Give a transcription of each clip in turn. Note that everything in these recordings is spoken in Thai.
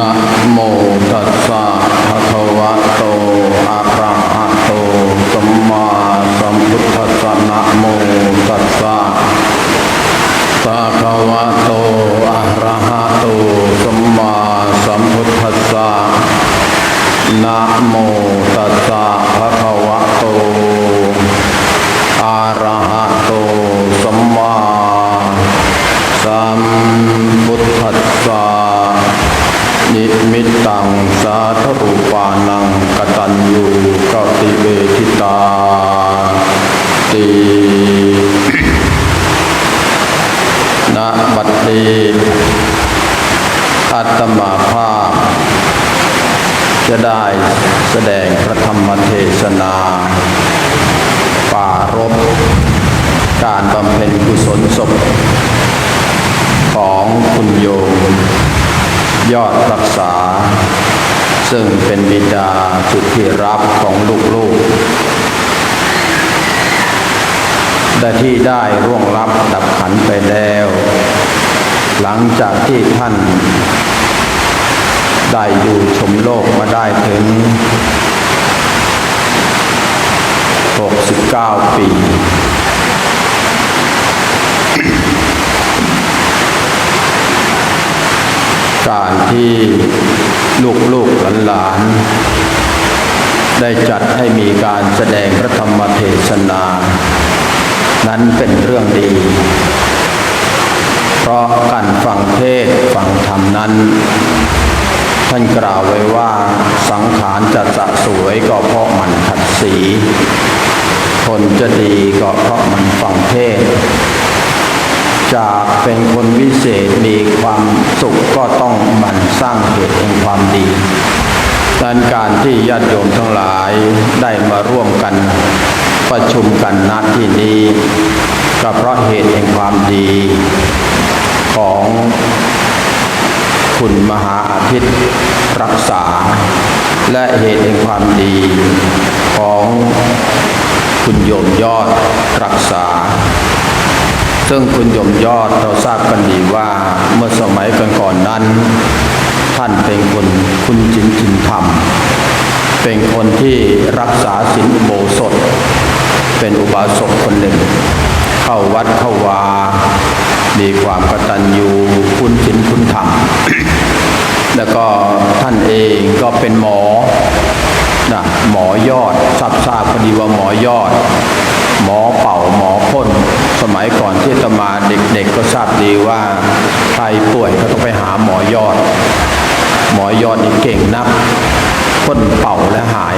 นะโมตัสสะ ศนาปารบการบำเพ็ญกุศลศพของคุณโยม ยอดรักษา ซึ่งเป็นบิดาสุดที่รักของลูกๆได้ที่ได้ร่วงรับดับขันไปแล้ว หลังจากที่ท่านได้อยู่ชมโลกมาได้ถึง 69 ปี การที่ลูกๆหลานๆ ได้จัดให้มีการแสดงพระธรรมเทศนา นั้นเป็นเรื่องดี เพราะการฟังเทศฟังธรรมนั้น ท่านกล่าวไว้ว่าสังขารจะสะสวยก็เพราะมันขัดสี คนจะดีก็เพราะมันฟังเทศ จากเป็นคนวิเศษมีความสุขก็ต้องมันสร้างเหตุแห่งความดีดังการที่ญาติโยมทั้งหลายได้มาร่วมกันประชุมกันณที่นี้ก็เพราะเหตุแห่งความดีของ คุณมหาอาทิตย์รักษา และเหตุแห่งความดีของคุณโยมยอดรักษา ซึ่งคุณยมยอดเราทราบกันดีว่าเมื่อสมัยก่อนๆนั้น ท่านเป็นคนคุณจินจินธรรม เป็นคนที่รักษาศีลอุโบสถ เป็นอุบาสกคนหนึ่ง เข้าวัดเข้าวา มีความกตัญญูคุณศีลคุณธรรม แล้วก็ท่านเองก็เป็นหมอนะหมอยอดทราบทราบพอดีว่าหมอยอด หมอเป่าหมอพ่นสมัยก่อนที่ตมาเด็กๆก็ทราบดีว่าใครป่วยก็ต้องไปหาหมอยอด หมอยอดนี่เก่งนักพ่นเป่าและหาย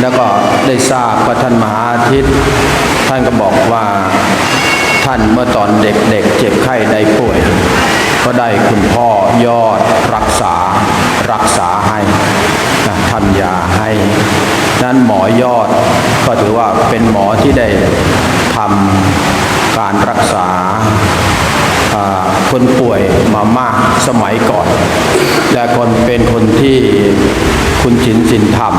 แล้วก็ได้ทราบว่าท่านมหาอาทิตย์ ท่านก็บอกว่า ท่านเมื่อตอนเด็กๆเจ็บไข้ได้ป่วย ก็ได้คุณพ่อยอดรักษารักษาให้ทำยาให้ นั้นหมอยอดก็ถือว่าเป็นหมอที่ได้ทำการรักษาคนป่วยมามากสมัยก่อน และคนเป็นคนที่คุณชินสินธรรม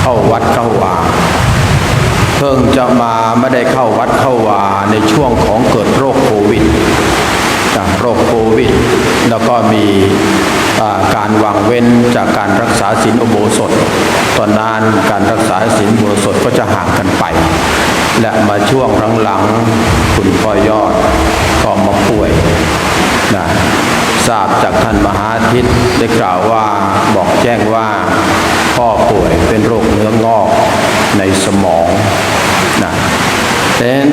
เข้าวัดเข้าวา เพิ่งจะมาไม่ได้เข้าวัดเข้าวาในช่วงของเกิดโรคโควิดจากโรคโควิด แล้วก็มีการวางเว้นจากการรักษาศีลอุโบสถ ตอนนั้นการรักษาศีลอุโบสถก็จะห่างกันไป และมาช่วงหลังๆคุณพ่อยอดก็มาป่วยนะทราบจากท่านมหาอาทิตย์ได้กล่าวว่าบอกแจ้งว่าพ่อป่วยเป็นโรคเนื้องอก ในสมองนะดังนั้น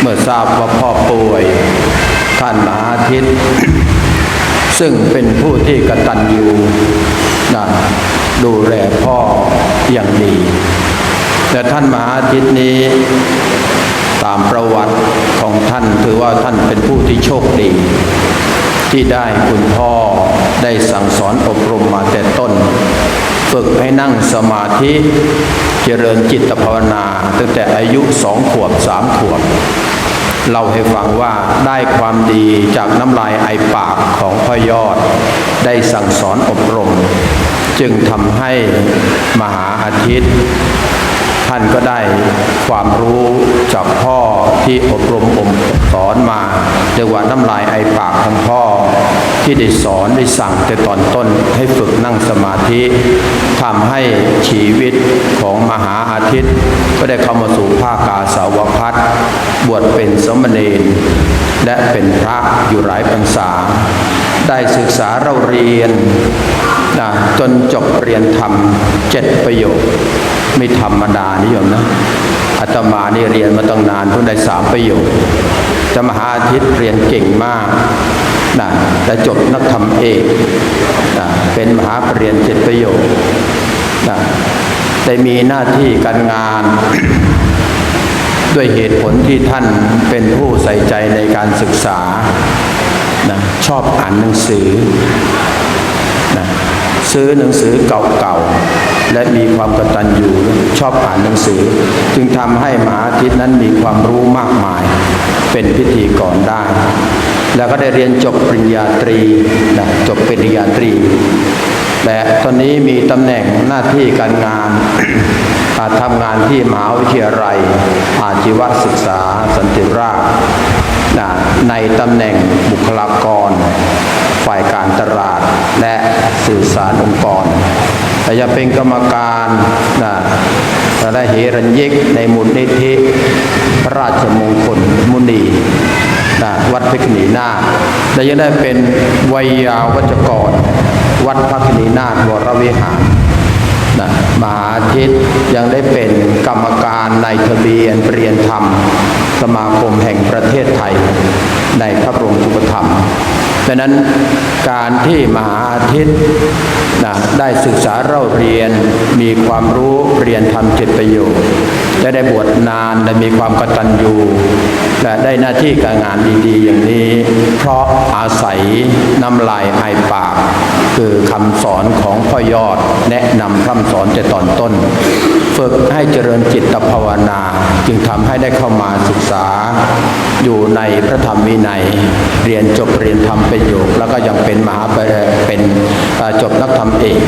เมื่อทราบว่าพ่อป่วยท่านมหาทิตย์ซึ่งเป็นผู้ที่กตัญญูนะดูแลพ่ออย่างดี แต่ท่านมหาอาทิตย์นี้ตามประวัติของท่านถือว่าท่านเป็นผู้ที่โชคดี ที่ได้คุณพ่อได้สั่งสอนอบรมมาแต่ต้น ฝึกให้นั่งสมาธิเจริญจิตภาวนา ตั้งแต่อายุสองขวบสามขวบเล่าให้ฟังว่าได้ความดีจากน้ำลายไอปากของพ่อยอด ได้สั่งสอนอบรม จึงทำให้มหาอาทิตย์ ท่านก็ได้ความรู้จากพ่อที่อบรมอมสอนมาเรียกว่าน้ำลายไอปากของพ่อ ที่ได้สอนได้สั่งแต่ตอนต้นให้ฝึกนั่งสมาธิทำให้ชีวิตของมหาอาทิตย์ ก็ได้เข้ามาสู่ภาคกาสาวพัฒบวชเป็นสมณเณรและเป็นพระอยู่หลายพรรษา ได้ศึกษาเราเรียนนะจนจบเรียนธรรมเจ็ดประโยคไม่ธรรมดานิยมนะอาตมานี่เรียนมาตั้งนานเพิ่งได้สามประโยคจะมหาอาทิตย์เรียนเก่งมาก นะและจบนักธรรมเอกนะเป็นมหาปรริญญาเจ็ดประโยคนะได้มีหน้าที่การงาน ด้วยเหตุผลที่ท่านเป็นผู้ใส่ใจในการศึกษานะชอบอ่านหนังสือนะซื้อหนังสือเก่าๆ และมีความกตัญญูชอบอ่านหนังสือ จึงทำให้มหาทิตนั้นมีความรู้มากมาย เป็นพิธีกรได้ แล้วก็ได้เรียนจบปริญญาตรีนะจบปริญญาตรี และตอนนี้มีตำแหน่งหน้าที่การงานอาทำงานที่มหาวิทยาลัย อาชีวศึกษาสันติราษฎร์นะในตำแหน่งบุคลากร ฝ่ายการตลาดและสื่อสารองค์กรแต่จะเป็นกรรมการนะและเหรัญยิกในมูลนิธิพระราชมงคลมุนี นะวัดพิคณีนาถและยังได้เป็นวัยยาวัจกร วัดพระพิคณีนาถวรวิหารนะมหาทิตยังได้เป็นกรรมการในทะเบียนเรียนธรรม สมาคมแห่งประเทศไทย ในพระบรมรูปธรรม ดังนั้นการที่มหาอาทิตย์นะได้ศึกษาเล่าเรียน มีความรู้เรียนทำจิตประโยชน์และได้บวชนานและมีความกตัญญูและได้หน้าที่การงานดีๆ อย่างนี้ เพราะอาศัยน้ำลายไอปาก คือคำสอนของพ่อยอดแนะนำคำสอนแต่ตอนต้น ฝึกให้เจริญจิตภาวนาจึงทำให้ได้เข้ามาศึกษาอยู่ในพระธรรมวินัย เรียนจบเรียนธรรมประโยค แล้วก็ยังเป็นมหาเป็นจบนักธรรมเอก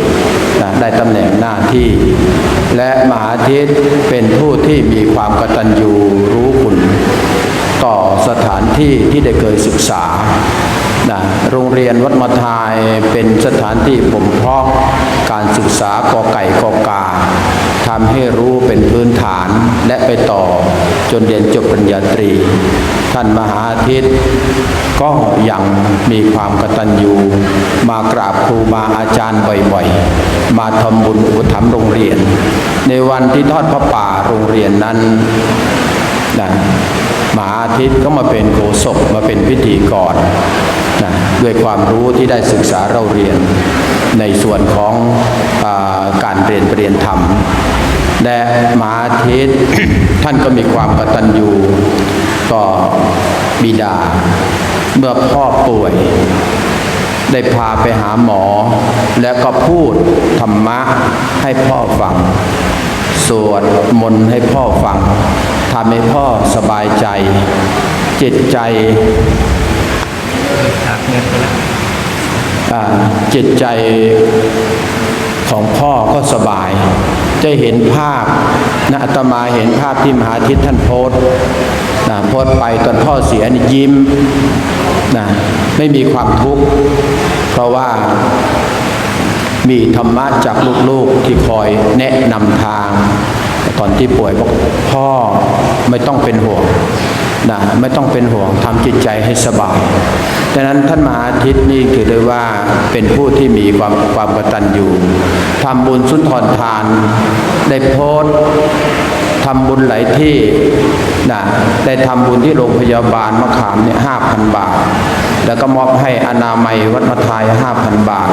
นะได้ตำแหน่งหน้าที่ และมหาทิตเป็นผู้ที่มีความกตัญญูรู้คุณต่อสถานที่ที่ได้เคยศึกษานะโรงเรียนวัดมาทายเป็นสถานที่ผมเพาะการศึกษากอไก่กอกา ทำให้รู้เป็นพื้นฐานและไปต่อจนเรียนจบปริญญาตรี ท่านมหาอาทิตย์ ก็ยังมีความกตัญญูมากราบครูบาอาจารย์บ่อยๆ มาทำบุญอุปถัมโรงเรียน ในวันที่ทอดพระป่าโรงเรียนนั้นนะมหาอาทิตย์ก็มาเป็นโฆษกมาเป็นพิธีกรนะด้วยความรู้ที่ได้ศึกษาเราเรียน ในส่วนของอการเรียนเรียนธรรม และมหาอาทิตย์ท่านก็มีความกตัญญูต่อบิดา เมื่อพ่อป่วย ได้พาไปหาหมอ แล้วก็พูดธรรมะให้พ่อฟัง สวดมนต์ให้พ่อฟังทำให้พ่อสบายใจ จิตใจ จิตใจของพ่อก็สบาย จะเห็นภาพนะอาตมาเห็นภาพที่มหาทิตท่านโพสต์นะโพสต์ไปตอนพ่อเสียนี่ยิ้มนะไม่มีความทุกข์ เพราะว่ามีธรรมะจากลูกๆที่คอยแนะนำทาง ตอนที่ป่วยบอกพ่อไม่ต้องเป็นห่วง นะไม่ต้องเป็นห่วงทำจิตใจให้สบายดังนั้นท่านมหาอาทิตย์นี่ถือได้ว่าเป็นผู้ที่มีความความกตัญญูทำบุญสุนทรทาน ได้โพสทำบุญหลายที่นะได้ทำบุญที่โรงพยาบาลมะขามเนี่ยห้าพันบาท แล้วก็มอบให้อนามัยวัดมะทายห้าพันบาท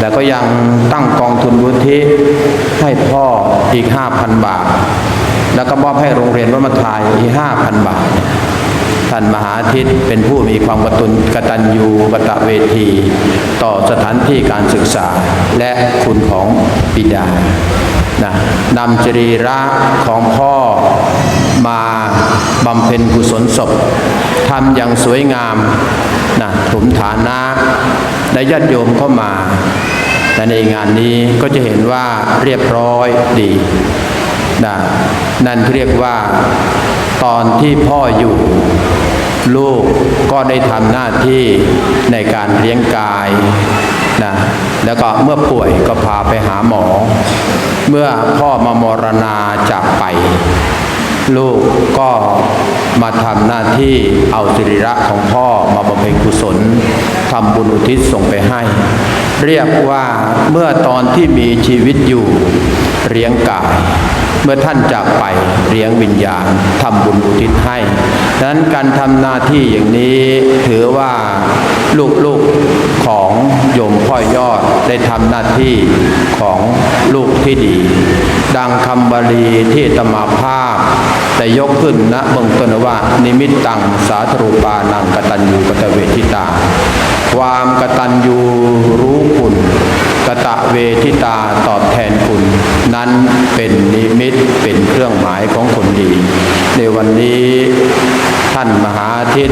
แล้วก็ยังตั้งกองทุนวุฒิให้พ่ออีก5,000บาท แล้วก็มอบให้โรงเรียนวัดมะทายอีก5,000บาท ท่านมหาทิตเป็นผู้มีความกตุนกตัญญูกตะเวที ต่อสถานที่การศึกษาและคุณของบิดานะนำจรีระของพ่อมาบำเพ็ญกุศลศพทำอย่างสวยงามนะถมฐานะและญาติโยมเข้ามา แต่ในงานนี้ก็จะเห็นว่าเรียบร้อยดี นะนั่นเรียกว่าตอนที่พ่ออยู่ลูกก็ได้ทำหน้าที่ในการเลี้ยงกายนะแล้วก็เมื่อป่วยก็พาไปหาหมอ เมื่อพ่อมามรณาจากไป ลูกก็มาทำหน้าที่เอาสิริระของพ่อมาบำเพ็ญกุศลทำบุญอุทิศส่งไปให้ เรียกว่าเมื่อตอนที่มีชีวิตอยู่เลี้ยงกาย เมื่อท่านจากไปเลี้ยงวิญญาณทำบุญอุทิศให้ดังนั้นการทำหน้าที่อย่างนี้ถือว่าลูกๆของโยมพ่อยอดได้ทำหน้าที่ของลูกที่ดี ดังคำบาลีที่ตมาภาพแต่ยกขึ้นณเบื้องต้นว่า นิมิตตังสาธรูปานังกตัญญูกตเวทิตา ความกตัญญูรู้คุณ ตะเวทิตาตอบแทนคุณ นั้นเป็นนิมิตเป็นเครื่องหมายของคนดี ในวันนี้ท่านมหาทิต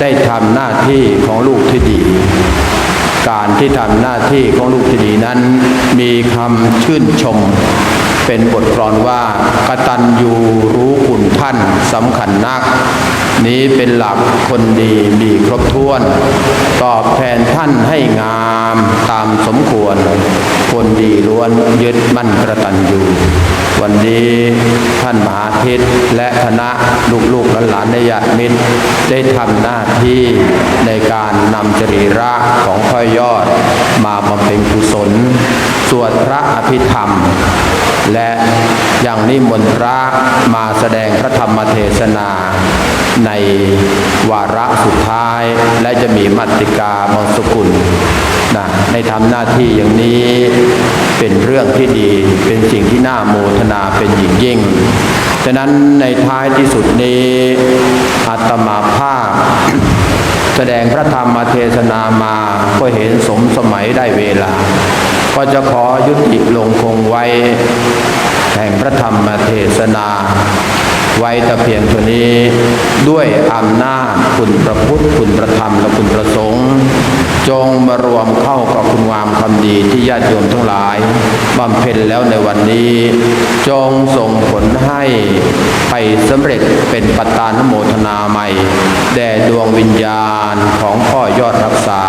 ได้ทำหน้าที่ของลูกที่ดี การที่ทำหน้าที่ของลูกที่ดีนั้น มีคำชื่นชมเป็นบทกลอนว่ากตัญญูรู้คุณท่านสำคัญนัก นี้เป็นหลักคนดีมีครบถ้วน ตอบแทนท่านให้งามตามสมควร คนดีล้วนยึดมั่นกระตันอยู่ วันนี้ท่านมหาเทศและคณะลูกๆหลานๆในญาติมิตรได้ทำหน้าที่ในการนำจรีระของพ่อยอด มาบำเพ็ญกุศลสวดพระอภิธรรม และย่างนิมนต์พระมาแสดงพระธรรมเทศนา ในวาระสุดท้ายและจะมีมัตติกามงสกุลนะในทำหน้าที่อย่างนี้เป็นเรื่องที่ดีเป็นสิ่งที่น่าโมทนาเป็นยิ่งยิ่งฉะนั้นในท้ายที่สุดนี้อาตมาภาพ แสดงพระธรรมเทศนามาก็เห็นสมสมัยได้เวลา ก็จะขอยุติลงคงไว้ แห่งพระธรรมเทศนา ไว้แต่เพียงเท่านี้ด้วยอำนาจคุณพระพุทธคุณพระธรรมและคุณพระสงฆ์จงมารวมเข้ากับคุณงามความดีที่ญาติโยมทั้งหลายบำเพ็ญแล้วในวันนี้ จงส่งผลให้ไปสำเร็จเป็นปัตตานโมทนาใหม่ แด่ดวงวิญญาณของพ่อยอดรักษา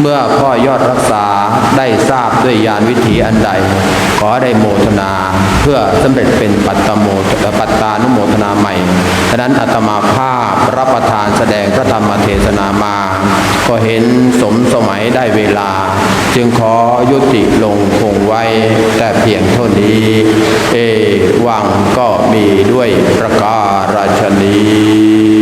เมื่อพ่อยอดรักษาได้ทราบด้วยญาณวิถีอันใด ขอได้โมทนา เพื่อสำเร็จเป็นปัตตโมปัตตานุโมทนาใหม่ฉะนั้นอาตมาภาพรับประทานแสดงพระธรรมเทศนามา ก็เห็นสมสมัยได้เวลา จึงขอยุติลงคงไว้ แต่เพียงเท่านี้ เอวังก็มีด้วยประการราชนี